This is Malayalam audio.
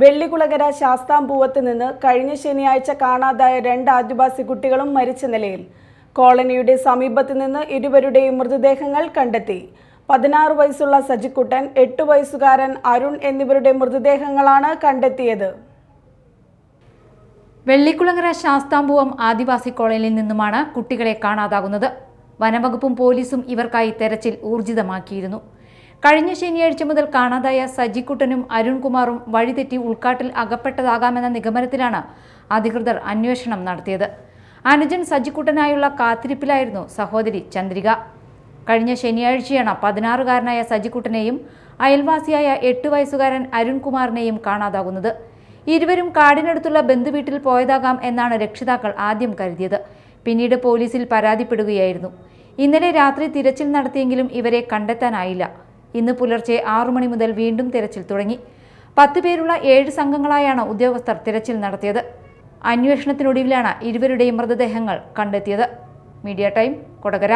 വെള്ളികുളകര ശാസ്താംപൂവത്ത് നിന്ന് കഴിഞ്ഞ ശനിയാഴ്ച കാണാതായ രണ്ട് ആദിവാസി കുട്ടികളും മരിച്ച നിലയിൽ. കോളനിയുടെ സമീപത്ത് നിന്ന് ഇരുവരുടെയും മൃതദേഹങ്ങൾ കണ്ടെത്തി. പതിനാറ് വയസ്സുള്ള സജിക്കുട്ടൻ എട്ട് വയസ്സുകാരൻ അരുൺ എന്നിവരുടെ മൃതദേഹങ്ങളാണ് കണ്ടെത്തിയത്. വെള്ളിക്കുളങ്ങര ശാസ്താംപൂവം ആദിവാസി കോളനിയിൽ നിന്നുമാണ് കുട്ടികളെ കാണാതാകുന്നത്. വനംവകുപ്പും പോലീസും ഇവർക്കായി തെരച്ചിൽ ഊർജിതമാക്കിയിരുന്നു. കഴിഞ്ഞ ശനിയാഴ്ച മുതൽ കാണാതായ സജിക്കുട്ടനും അരുൺകുമാറും വഴിതെറ്റി ഉൾക്കാട്ടിൽ അകപ്പെട്ടതാകാമെന്ന നിഗമനത്തിലാണ് അധികൃതർ അന്വേഷണം നടത്തിയത്. അനുജൻ സജിക്കുട്ടനായുള്ള കാത്തിരിപ്പിലായിരുന്നു സഹോദരി ചന്ദ്രിക. കഴിഞ്ഞ ശനിയാഴ്ചയാണ് പതിനാറുകാരനായ സജിക്കുട്ടനെയും അയൽവാസിയായ എട്ട് വയസ്സുകാരൻ അരുൺകുമാറിനെയും കാണാതാകുന്നത്. ഇരുവരും കാടിനടുത്തുള്ള ബന്ധുവീട്ടിൽ പോയതാകാം എന്നാണ് രക്ഷിതാക്കൾ ആദ്യം കരുതിയത്. പിന്നീട് പോലീസിൽ പരാതിപ്പെടുകയായിരുന്നു. ഇന്നലെ രാത്രി തിരച്ചിൽ നടത്തിയെങ്കിലും ഇവരെ കണ്ടെത്താനായില്ല. ഇന്ന് പുലർച്ചെ ആറു മണി മുതൽ വീണ്ടും തിരച്ചിൽ തുടങ്ങി. പത്ത് പേരുള്ള ഏഴ് സംഘങ്ങളായാണ് ഉദ്യോഗസ്ഥർ തിരച്ചിൽ നടത്തിയത്. അന്വേഷണത്തിനൊടുവിലാണ് ഇരുവരുടെയും മൃതദേഹങ്ങൾ കണ്ടെത്തിയത്. Media time Kodakara.